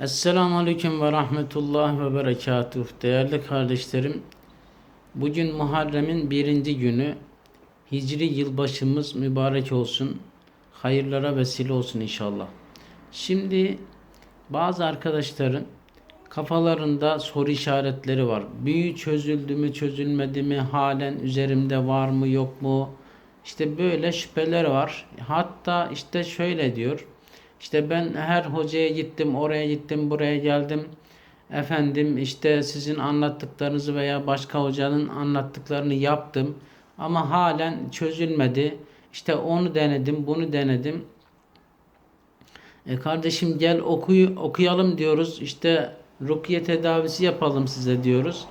Esselamu Aleyküm ve Rahmetullah ve Berekatuh. Değerli kardeşlerim, bugün Muharrem'in birinci günü. Hicri yılbaşımız mübarek olsun. Hayırlara vesile olsun inşallah. Şimdi bazı arkadaşların kafalarında soru işaretleri var. Büyü çözüldü mü çözülmedi mi halen üzerimde var mı yok mu? İşte böyle şüpheler var. Hatta işte şöyle diyor. İşte ben her hocaya gittim, oraya gittim, buraya geldim. Efendim işte sizin anlattıklarınızı veya başka hocanın anlattıklarını yaptım. Ama halen çözülmedi. İşte onu denedim, bunu denedim. E kardeşim gel okuyu, okuyalım diyoruz. İşte rukiye tedavisi yapalım size diyoruz.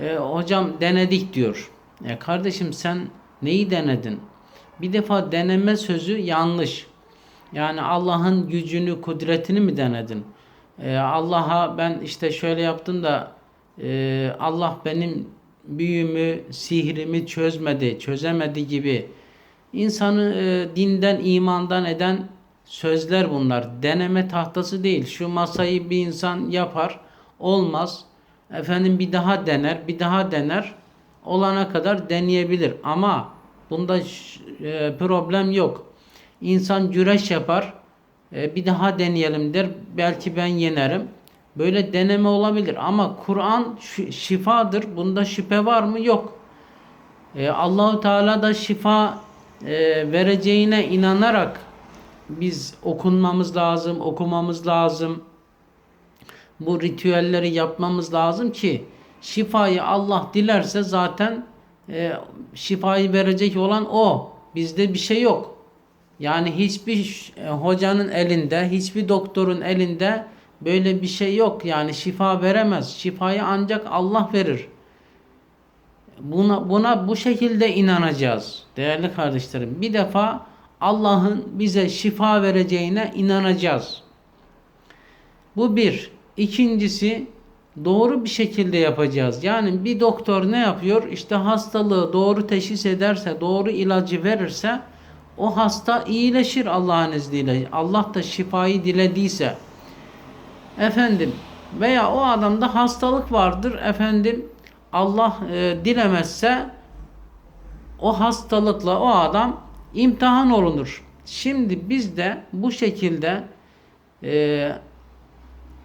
E, hocam denedik diyor. E kardeşim sen neyi denedin? Bir defa deneme sözü yanlış. Yani Allah'ın gücünü, kudretini mi denedin? Ee, Allah'a ben işte şöyle yaptım da e, Allah benim büyümü, sihrimi çözmedi, çözemedi gibi. İnsanı e, dinden, imandan eden sözler bunlar. Deneme tahtası değil. Şu masayı bir insan yapar, olmaz. Efendim bir daha dener, bir daha dener. Olana kadar deneyebilir. Ama bunda e, problem yok. İnsan güreş yapar. E, bir daha deneyelim der. Belki ben yenerim. Böyle deneme olabilir ama Kur'an şifadır. Bunda şüphe var mı? Yok. E, Allahu Teala da şifa e, vereceğine inanarak biz okunmamız lazım, okumamız lazım. Bu ritüelleri yapmamız lazım ki şifayı Allah dilerse zaten e, şifayı verecek olan o. Bizde bir şey yok. Yani hiçbir e, hocanın elinde, hiçbir doktorun elinde böyle bir şey yok. Yani şifa veremez. Şifayı ancak Allah verir. Buna, buna bu şekilde inanacağız değerli kardeşlerim. Bir defa Allah'ın bize şifa vereceğine inanacağız. Bu bir. İkincisi doğru bir şekilde yapacağız. Yani bir doktor ne yapıyor? İşte hastalığı doğru teşhis ederse, doğru ilacı verirse o hasta iyileşir Allah'ın izniyle. Allah da şifayı dilediyse. Efendim veya o adamda hastalık vardır efendim Allah e, dilemezse o hastalıkla o adam imtihan olunur. Şimdi biz de bu şekilde e,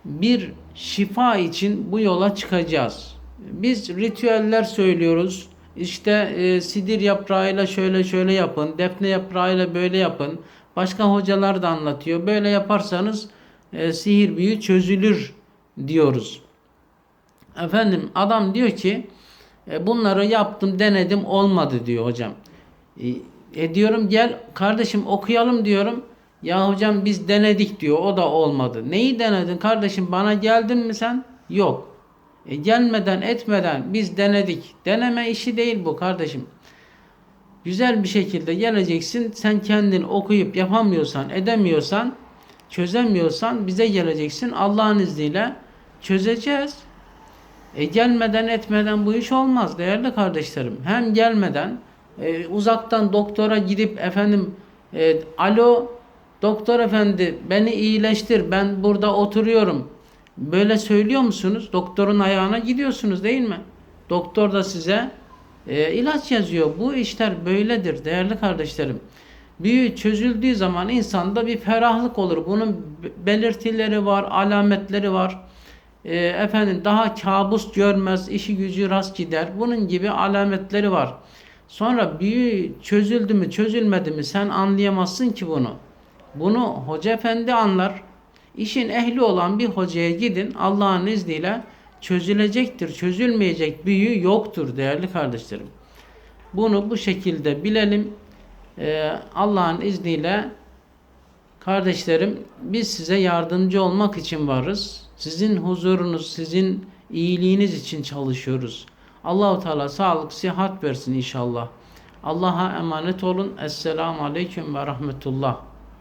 bir şifa için bu yola çıkacağız. Biz ritüeller söylüyoruz. İşte e, sidir yaprağıyla şöyle şöyle yapın, defne yaprağıyla böyle yapın. Başka hocalar da anlatıyor. Böyle yaparsanız e, sihir büyü çözülür diyoruz. Efendim adam diyor ki e, bunları yaptım denedim olmadı diyor hocam. E, e diyorum gel kardeşim okuyalım diyorum. Ya hocam biz denedik diyor o da olmadı. Neyi denedin kardeşim bana geldin mi sen? Yok. E, gelmeden etmeden biz denedik. Deneme işi değil bu kardeşim. Güzel bir şekilde geleceksin. Sen kendin okuyup yapamıyorsan, edemiyorsan, çözemiyorsan bize geleceksin. Allah'ın izniyle çözeceğiz. E gelmeden etmeden bu iş olmaz değerli kardeşlerim. Hem gelmeden e, uzaktan doktora gidip efendim e, alo doktor efendi beni iyileştir ben burada oturuyorum Böyle söylüyor musunuz? Doktorun ayağına gidiyorsunuz değil mi? Doktor da size e, ilaç yazıyor. Bu işler böyledir değerli kardeşlerim. Büyü çözüldüğü zaman insanda bir ferahlık olur. Bunun belirtileri var, alametleri var. E, efendim daha kabus görmez, işi gücü rast gider. Bunun gibi alametleri var. Sonra büyü çözüldü mü, çözülmedi mi sen anlayamazsın ki bunu. Bunu hoca efendi anlar. İşin ehli olan bir hocaya gidin. Allah'ın izniyle çözülecektir. Çözülmeyecek büyü yoktur değerli kardeşlerim. Bunu bu şekilde bilelim. Ee, Allah'ın izniyle kardeşlerim biz size yardımcı olmak için varız. Sizin huzurunuz, sizin iyiliğiniz için çalışıyoruz. Allahu Teala sağlık, sıhhat versin inşallah. Allah'a emanet olun. Esselamu Aleyküm ve Rahmetullah.